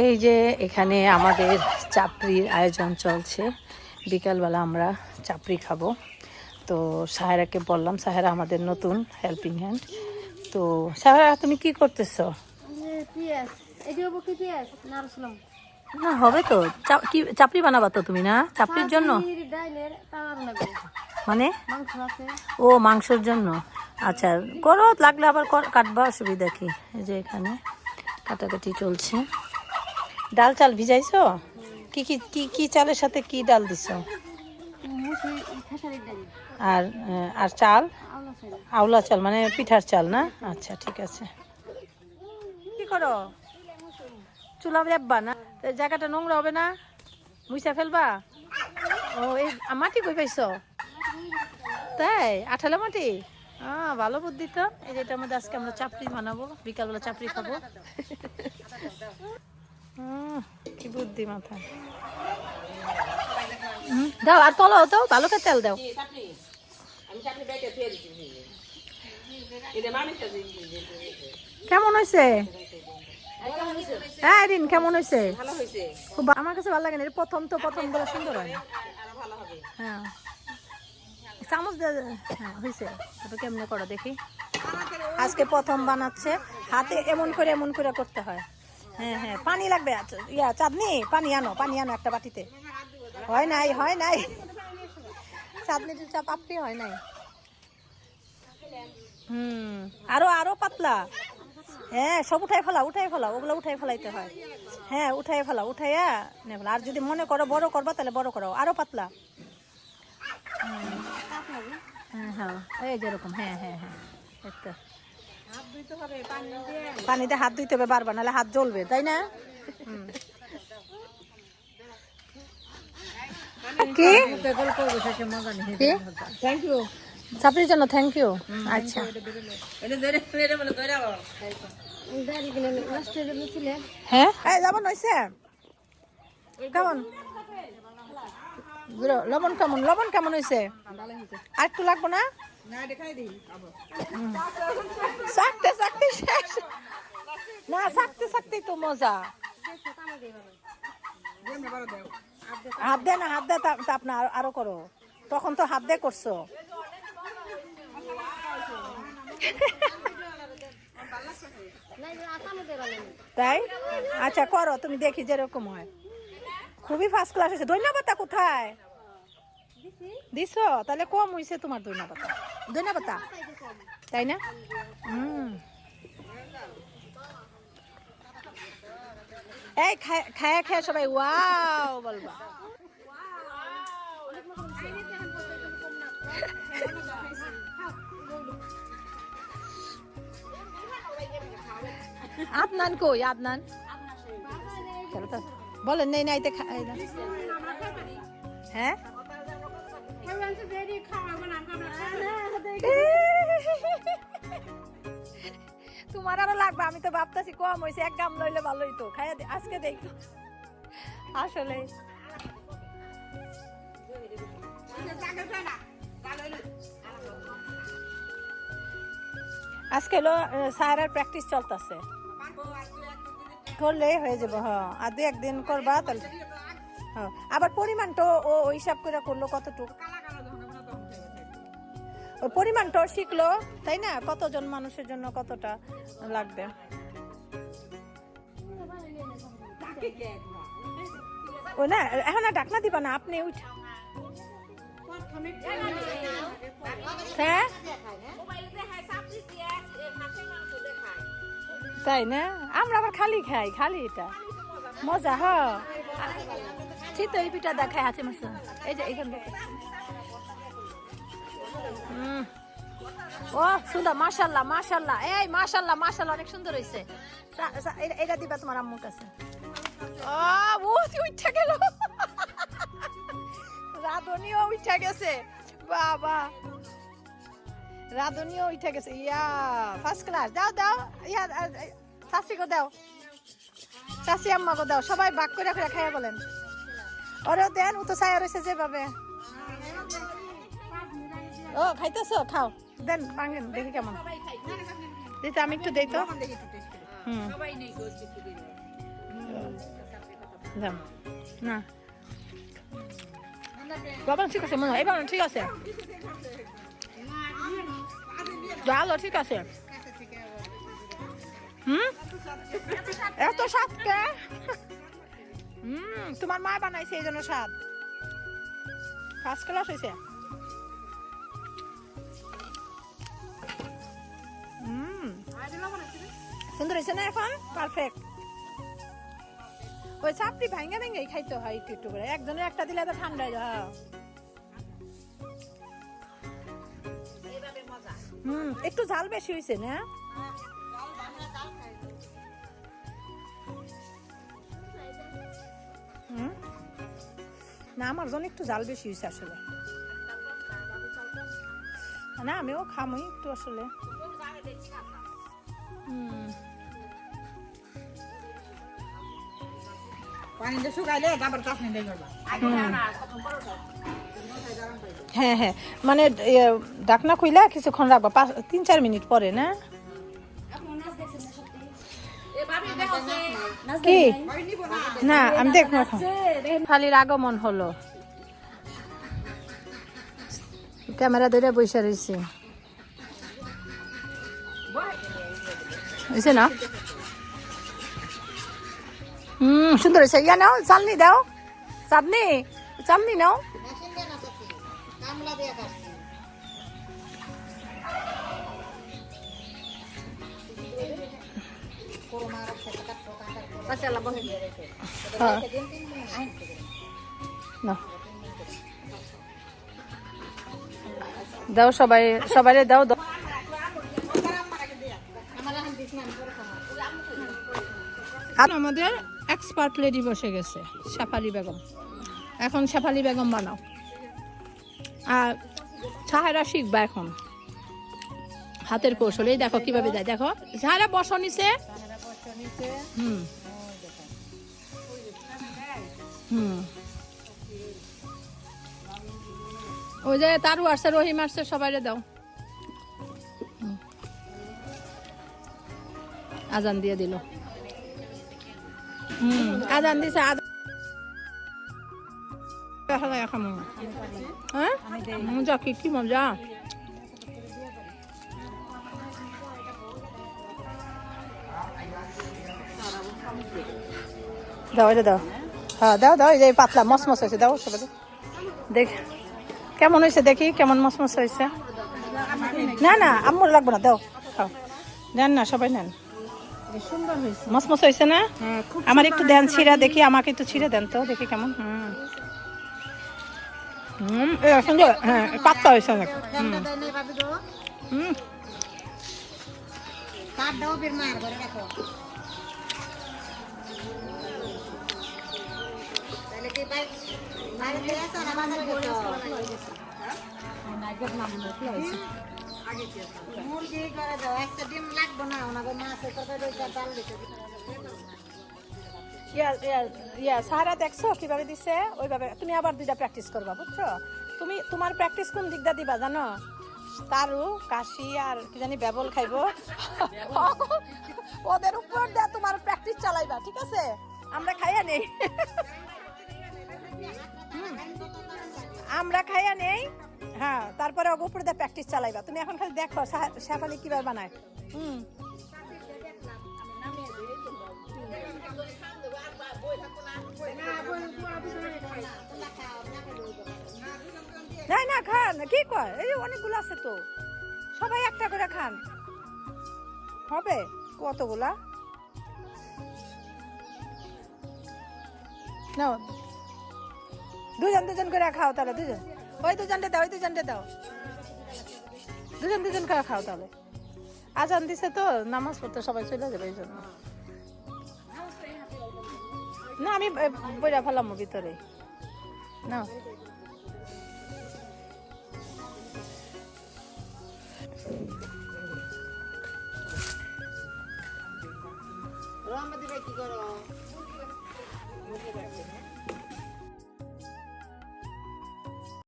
এই যে এখানে আমাদের চাপড়ির আয়োজন চলছে। বিকালবেলা আমরা চাপড়ি খাব। তো সাহেরাকে বললাম সাহেরা আমাদের নতুন হেল্পিং হ্যান্ড তো সাহেরা তুমি কি করতেছো? না হবে তো। কি চাপড়ি বানাবা তো তুমি না? চাপড়ির জন্য? মানে? ও মাংসের জন্য। আচ্ছা করো লাগলে আবার কাটবা অসুবিধা কি? এই যে এখানে কাটাকাটি চলছে। ডাল চাল ভিজাইছো? কি কি কি কি চালের সাথে কি ডাল দিছো? আর আর চাল? আউলা চাল মানে পিঠার চাল না? আচ্ছা ঠিক আছে। কি করো? চুলা লেপবা না? জায়গাটা নোংরা হবে না? মুইসা ফেলবা? ও, এই মাটি কই পাইছো? তাই? আঠালো মাটি? হ্যাঁ ভালো বুদ্ধি তো। এই যেটার মধ্যে আজকে আমরা চাপড়ি বানাবো, বিকালবেলা চাপড়ি খাব। কি বুদ্ধি হুম, দাও আর তলো দাও ভালো করে তেল দাও। কেমন হয়েছে? হ্যাঁ রিন কেমন হয়েছে? খুব আমার কাছে ভালো লাগে না প্রথম তো প্রথমগুলো সুন্দর হয়। হ্যাঁ। চামচ হ্যাঁ হয়েছে। এটা কেমনে করো দেখি। আজকে প্রথম বানাচ্ছে। হাতে এমন করে এমন করে করতে হয়। হ্যাঁ হ্যাঁ পানি লাগবে আচ্ছা, ইয়া চাঁদনি পানি আনো পানি আনো একটা বাটিতে। হয় নাই হয় নাই। চাঁদনি চাপ আপনি হয় নাই। হুম আরও আরও পাতলা। হ্যাঁ সব উঠাই ফেলা উঠাই ফেলা ওগুলো উঠাই ফেলাইতে হয়। হ্যাঁ উঠাই ফেলা উঠাইয়া নে ফেলা। আর যদি মনে করো বড় করবা তাহলে বড় করো আরও পাতলা। হ্যাঁ হ্যাঁ এই যেরকম হ্যাঁ হ্যাঁ হ্যাঁ একটা। পানিতে হাত ধুইতে হবে বারবার নাহলে হাত জ্বলবে, তাই না? কি? থ্যাংক ইউ জন্য থ্যাংক ইউ আচ্ছা। হ্যাঁ? লবণ হয়েছে কেমন? লবণ কেমন? লবণ কেমন হয়েছে আর একটু লাগবো না? হুম। চাকতে চাকতে শেষ। না চাকতে চাকতেই তো মজা। হাত দে না, হাত দে, তা- তা আপনা আরো- করো। তখন তো হাত দে করছ। তাই? আচ্ছা করো, তুমি দেখি যেরকম হয়। খুবই ফার্স্ট ক্লাস হয়েছে। ধন্যবাদ কোথায়? দিছ? তাহলে কম হয়েছে তোমার ধন্যবাদ ধন্যবাদ তাই না? হুম এই, খায় খায়া সবাই, ওয়াও, বলবা। আদনান কই? আদনান? বলেন, নেই নাইতে খা- এই না। হ্যাঁ? তোমার আরও লাগবে, আমি তো ভাবতেছি কম হয়েছে এক গাম লইলে ভালোই তো খাইয়া আজকে দেখো। আসলে। আজকে হলো সায়রার প্র্যাকটিস চলতেছে। করলেই হয়ে যাব হ্যাঁ আর দু একদিন করবা, তাহলে হ্যাঁ আবার পরিমাণটা ও হিসাব করে করল কতটুকু? পরিমাণটা শিখলো, তাই না? কতজন মানুষের জন্য কতটা লাগবে? ও না, এখন আর ডাকনা দিবা না, আপনি উঠ। হ্যাঁ? তাই না? আমরা আবার খালি খাই, খালি এটা। মজা, হ। চিতই পিঠা দেখায় আছে মাছ এই যে, এইখান থেকে। ও, সুন্দর, মাশাল্লাহ মাশাল্লাহ। এই, মাশাল্লাহ মাশাল্লাহ, অনেক সুন্দর হয়েছে এটা- দিবা তোমার আম্মুর কাছে। ও উঠা গেল। রাধুনিও উঠা গেছে। বাবা। রাধুনিও উঠে গেছে। ইয়া ফার্স্ট ক্লাস দাও দাও। ইয়া গো দাও। চাষি আম্মা গো দাও। সবাই বাক করে করে খাইয়া বলেন। ওরেও দেন, ও তো চাই রয়েছে যেভাবে। ও খাইতেছো? খাও। দেন ভাঙেন দেখি কেমন। দিতে আমি একটু দেই তো। হুম। না। বাবা ঠিক আছে মনে হয়। এবার ঠিক আছে। ভালো ঠিক আছে। হুম? এত স্বাদ কে? হুম তোমার মা বানাইছে এই জন্য স্বাদ। ফার্স্ট ক্লাস হয়েছে সুন্দর হয়েছে না এখন? পারফেক্ট ওই চাপড়ি ভাঙ্গা ভেঙ্গাই খাইতে হয় একটু একটু করে। একজনের একটা দিলে তো ঠান্ডা যায় হুম, একটু ঝাল বেশি হয়েছে না? না, আমার জন্য একটু জাল বেশি হয়েছে আসলে। না, আমিও খামই একটু আসলে। পানিটা শুকাইলে তারপর চাষনি দিয়ে করবা হ্যাঁ হ্যাঁ। মানে ইয়ে, ডাকনা খুইলা কিছুক্ষণ রাখবা। পাঁচ তিন চার মিনিট পরে না? কি? না। আমি দেখব এখন। খালির আগমন হলো। ক্যামেরা ধরে বসে রয়েছে হয়েছে না হুম সুন্দর হয়েছে ইয়া নাও চালনি দাও চাঁদনি চাঁদনি নাও। দাও সবাই সবাই দাও আমাদের এক্সপার্ট লেডি বসে গেছে, শেফালি বেগম। এখন শেফালি বেগম বানাও। আর সাহারা শিখবা এখন। হাতের কৌশল এই দেখো কীভাবে দেয় দেখো, সাহারা বসো নিচে। হুম। হুম। ওই যে তারু আসছে, রহিম আসছে সবাই দাও। আজান দিয়ে দিল। হুম দিছে হ্যাঁ। কি কি দাও হ্যাঁ দাও দাও, এই পাতলা, মসমস হয়েছে, দাও, সবাই। দেখ, কেমন হয়েছে দেখি, কেমন মসমস হয়েছে? না না, আম্মুর লাগবে না, দাও, খাও। না, সবাই নেন। মসমস হয়েছে। না? হ্যাঁ আমার একটু দেন ছিঁড়া দেখি আমাকে একটু ছিঁড়ে দেন তো দেখি কেমন। হুম। হুম সুন্দর। হ্যাঁ পাতলা হয়েছে অনেক। হুম। হুম। মুরগি করে দাও একটা ডিম লাগবে না ওনাকে মাছের তরকারি রয়েছে দিতে ইয়া ইয়া দেখছ কীভাবে দিছে? ওইভাবে তুমি আবার দুইটা প্র্যাকটিস করবা বুঝছ? তুমি তোমার প্র্যাকটিস কোন দিকটা দিবা জানো? তারু কাশি আর কি জানি বেবল খাইবো। ওদের উপর দিয়ে তোমার প্র্যাকটিস চালাইবা ঠিক আছে? আমরা খাইয়া নেই। আমরা খাইয়া নেই। হ্যাঁ তারপরে উপরে দিয়ে প্র্যাকটিস চালাইবা। তুমি এখন খালি দেখো শেফালি কীভাবে বানায়। হুম। না না, খান। কি কয়? এই অনেকগুলো আছে তো। সবাই একটা করে খান। হবে? কতগুলা? নাও। দুজন দুজন করে খাও তাহলে, দুজন। ওই দুজনটা দাও, ওই দুজনটা দাও। দুজন দুজন করে খাও তাহলে। আজান দিছে তো, নামাজ পড়তে সবাই চলে যাবে এই জন্য। না, আমি বইরা ফেলাম ভিতরে। না কি করো?